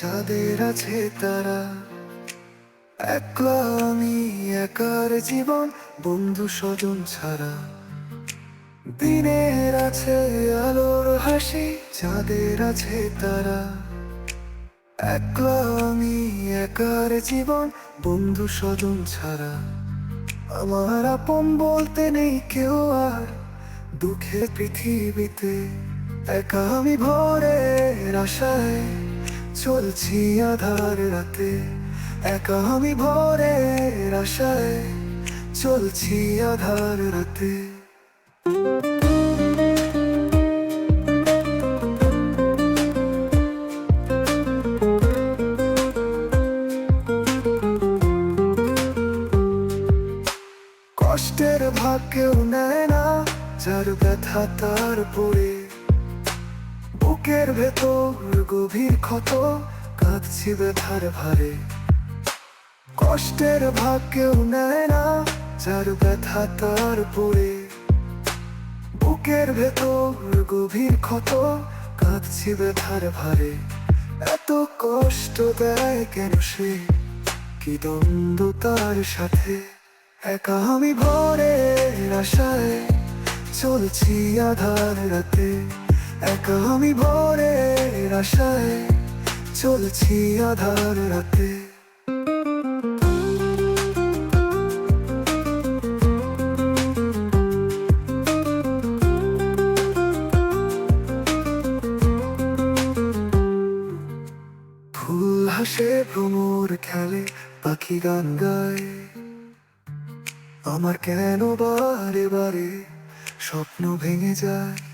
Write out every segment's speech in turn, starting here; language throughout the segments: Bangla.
চাঁদের আছে তারা। একলা আমি একার জীবন, বন্ধু স্বজন ছাড়া। দিনের আছে আলোর হাসি, চাঁদের আছে তারা। একলা আমি একার জীবন, বন্ধু স্বজন ছাড়া। আমার আপন বলতে নেই কেউ আর, দুঃখের পৃথিবীতে। একা আমি ভোরের আশায় চলছি আধার রাতে। একা আমি ভোরের আশায় চলছি আধার রাতে। কষ্টের ভাগ কেউ নেয় না যার ব্যথা তার পড়ে বুকের ভেতর গভীর ক্ষত কাঁদছি ব্যথার ভারে। কষ্টের ভাগ কেউ নেয় না যার ব্যথা তার পড়ে বুকের ভেতর গভীর ক্ষত কাঁদছি ব্যথার ভারে। এত কষ্ট দেয় কেন সে? কি দ্বন্দ্ব তার সাথে? একা আমি ভোরের আশায় চলছি আধার রাতে। একা আমি ভোরের আশায় চলছি আধার রাতে। ফুল হাসে ভ্রমর খেলে পাখি গান গায়। আমার কেন বারে বারে স্বপ্ন ভেঙে যায়?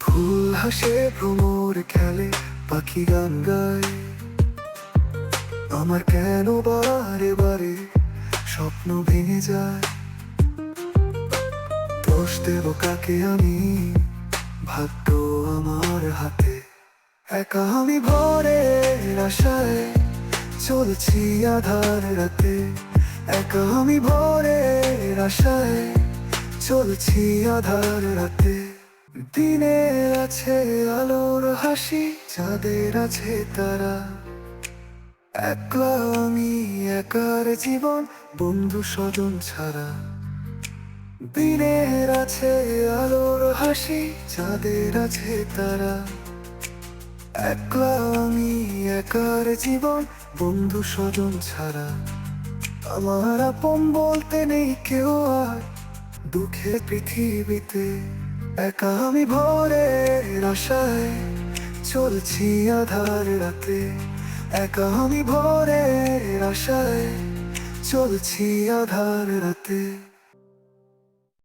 ফুল হাসে ভ্রমর খেলে পাখি গান গায়। আমার কেন বারে বারে স্বপ্ন ভেঙে যায়? দোষ দেব কাকে আমি? ভাগ্য আমার হাতে। একা আমি ভোরের আশায় চলছি আধার রাতে। একা আমি ভোরের আশায় চলছি আধার রাতে। দিনের আছে আলোর হাসি চাঁদের আছে তারা। একলা আমি একার জীবন, বন্ধু স্বজন ছাড়া। দিনের আছে আলোর হাসি চাঁদের আছে তারা। একলা আমি একার জীবন, বন্ধু স্বজন ছাড়া। আমার আপন বলতে নেই কেউ আর দুঃখের পৃথিবীতে। একা আমি ভোরে আশায় চলছি আধার রাতে। একা আমি ভোরে আশায় চলছি আধার রাতে।